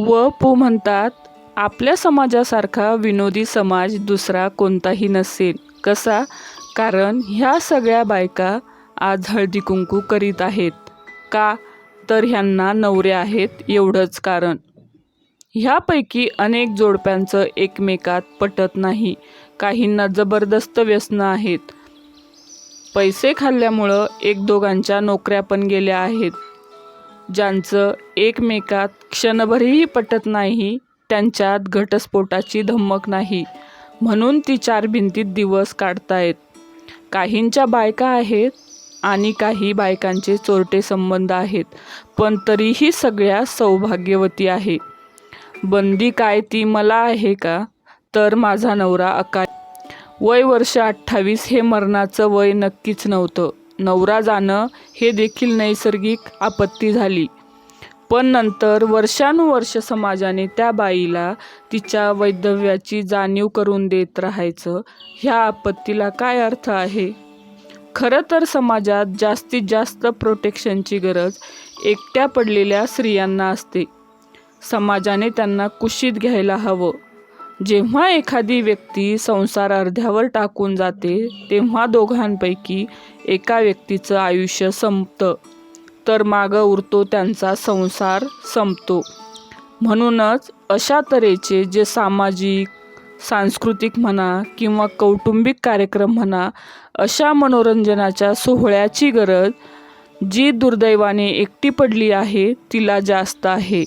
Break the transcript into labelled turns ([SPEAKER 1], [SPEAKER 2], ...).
[SPEAKER 1] व पु म्हणतात आपल्या समाजासारखा विनोदी समाज दुसरा कोणताही नसेल. कसा? कारण ह्या सगळ्या बायका आज हळदी कुंकू करीत आहेत. का? तर ह्यांना नवरे आहेत एवढंच कारण. ह्यापैकी अनेक जोडप्यांचं एकमेकात पटत नाही. काहींना जबरदस्त व्यसनं आहेत. पैसे खाल्ल्यामुळं एक दोघांच्या नोकऱ्या पण गेल्या आहेत. ज्यांचं एकमेकात क्षणभरही पटत नाही त्यांच्यात घटस्फोटाची धमक नाही. म्हणून ती चार भिंतीत दिवस काढतायत. काहींच्या बायका आहेत आणि काही बायकांचे चोरटे संबंध आहेत पण तरीही सगळ्या सौभाग्यवती आहे. बंदी काय ती मला आहे का? तर माझा नवरा अकाय वय वर्ष अठ्ठावीस हे मरणाचं वय नक्कीच नव्हतं. नवरा जाणं हे देखील नैसर्गिक आपत्ती झाली. पण नंतर वर्षानुवर्ष समाजाने त्या बाईला तिच्या वैधव्याची जाणीव करून देत राहायचं ह्या आपत्तीला काय अर्थ आहे? खरं तर समाजात जास्तीत जास्त प्रोटेक्शनची गरज एकट्या पडलेल्या स्त्रियांना असते. समाजाने त्यांना कुशीत घ्यायला हवं. जेव्हा एखादी व्यक्ती संसार अर्ध्यावर टाकून जाते तेव्हा दोघांपैकी एका व्यक्तीचं आयुष्य संपतं. तर मागं उरतो त्यांचा संसार संपतो. म्हणूनच अशा तऱ्हेचे जे सामाजिक सांस्कृतिक म्हणा किंवा कौटुंबिक कार्यक्रम म्हणा अशा मनोरंजनाच्या सोहळ्याची गरज जी दुर्दैवाने एकटी पडली आहे तिला जास्त आहे.